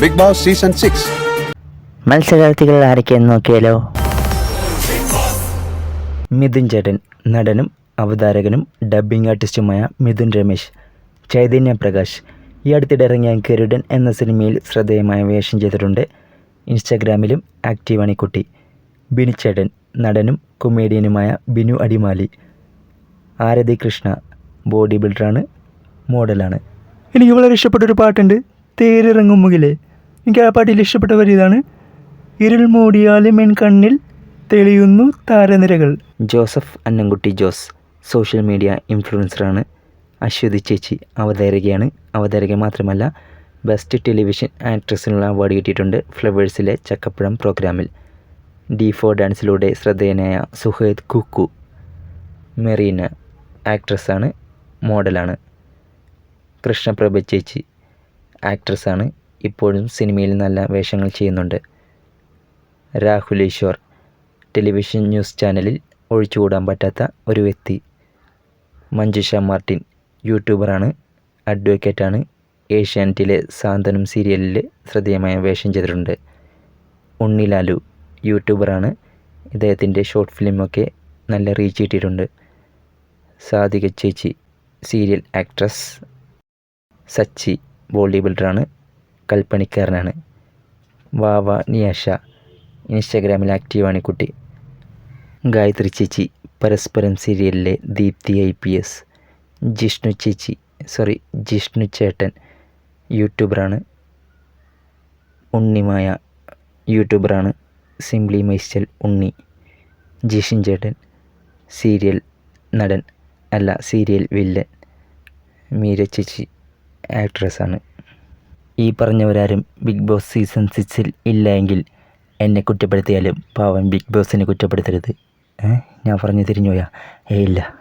Big boss season six മത്സരാർത്ഥികൾ ആരൊക്കെയെന്ന് നോക്കിയാലോ? മിഥുൻ ചേട്ടൻ നടനും അവതാരകനും ഡബ്ബിംഗ് ആർട്ടിസ്റ്റുമായ മിഥുൻ രമേശ് ചൈതന്യ പ്രകാശ് ഈ അടുത്തിടെ ഇറങ്ങിയ ഗരുഡൻ എന്ന സിനിമയിൽ ശ്രദ്ധേയമായ വേഷം ചെയ്തിട്ടുണ്ട്. ഇൻസ്റ്റാഗ്രാമിലും ആക്റ്റീവാണ് കുട്ടി. കുട്ടി ബിനിച്ചേട്ടൻ നടനും കൊമേഡിയനുമായ ബിനു അടിമാലി. ആരതി കൃഷ്ണ ബോഡി ബിൽഡറാണ് മോഡലാണ് എനിക്ക് വളരെ ഇഷ്ടപ്പെട്ടൊരു പാട്ടുണ്ട്. തേരിറങ്ങും മുകിലേ. എനിക്ക് ആ പാട്ടിൽ ഇഷ്ടപ്പെട്ട വരി ഇതാണ്. ഇരുൾ മൂടിയാലും എൻ കണ്ണിൽ തെളിയുന്നു താരനിരകൾ. ജോസഫ് അന്നംകുട്ടി ജോസ് സോഷ്യൽ മീഡിയ ഇൻഫ്ലുവൻസറാണ്. അശ്വതി ചേച്ചി അവതാരകയാണ്. അവതാരക മാത്രമല്ല ബെസ്റ്റ് ടെലിവിഷൻ ആക്ട്രസിനുള്ള അവാർഡ് കിട്ടിയിട്ടുണ്ട് ഫ്ലവേഴ്സിലെ ചക്കപ്പഴം പ്രോഗ്രാമിൽ. ഡി ഫോർ ഡാൻസിലൂടെ ശ്രദ്ധേയനായ സുഹേദ് കുക്കു മെറീന ആക്ട്രസ്സാണ് മോഡലാണ്. കൃഷ്ണപ്രഭ ചേച്ചി ആക്ട്രസ്സാണ് ഇപ്പോഴും സിനിമയിൽ നല്ല വേഷങ്ങൾ ചെയ്യുന്നുണ്ട്. രാഹുൽ ഈശ്വർ ടെലിവിഷൻ ന്യൂസ് ചാനലിൽ ഒഴിച്ചുകൂടാൻ പറ്റാത്ത ഒരു വ്യക്തി. മഞ്ജുഷ മാർട്ടിൻ യൂട്യൂബറാണ് അഡ്വക്കേറ്റാണ്. ഏഷ്യാനെറ്റിലെ സാന്ത്വനം സീരിയലിൽ ശ്രദ്ധേയമായ വേഷം ചെയ്തിട്ടുണ്ട്. ഉണ്ണിലാലു യൂട്യൂബറാണ്. ഇദ്ദേഹത്തിന്റെ ഷോർട്ട് ഫിലിമൊക്കെ നല്ല റീച്ച് കിട്ടിയിട്ടുണ്ട്. സാധിക ചേച്ചി സീരിയൽ ആക്ട്രസ് സച്ചി ബോഡി ബിൽഡറാണ് കൽപ്പണിക്കാരനാണ്. വാവ നിയാഷ. ഇൻസ്റ്റാഗ്രാമിൽ ആക്റ്റീവാണ് കുട്ടി. ഗായത്രി ചേച്ചി പരസ്പരം സീരിയലിലെ Deepthi I P S. Jishnu ചേച്ചി സോറി ജിഷ്ണു ചേട്ടൻ യൂട്യൂബറാണ്. Unnimaya യൂട്യൂബറാണ്. Simply my style Unni. Jishin ചേട്ടൻ സീരിയൽ നടൻ അല്ല സീരിയൽ വില്ലൻ മീര ചേച്ചി ആക്ട്രസ്സാണ് ഈ പറഞ്ഞവരാരും ബിഗ് ബോസ് സീസൺ സിക്സിൽ ഇല്ല എങ്കിൽ എന്നെ കുറ്റപ്പെടുത്തിയാലും പാവം ബിഗ് ബോസിനെ കുറ്റപ്പെടുത്തരുത്. ഞാൻ പറഞ്ഞു തിരിഞ്ഞു പോയാ. ഇല്ല.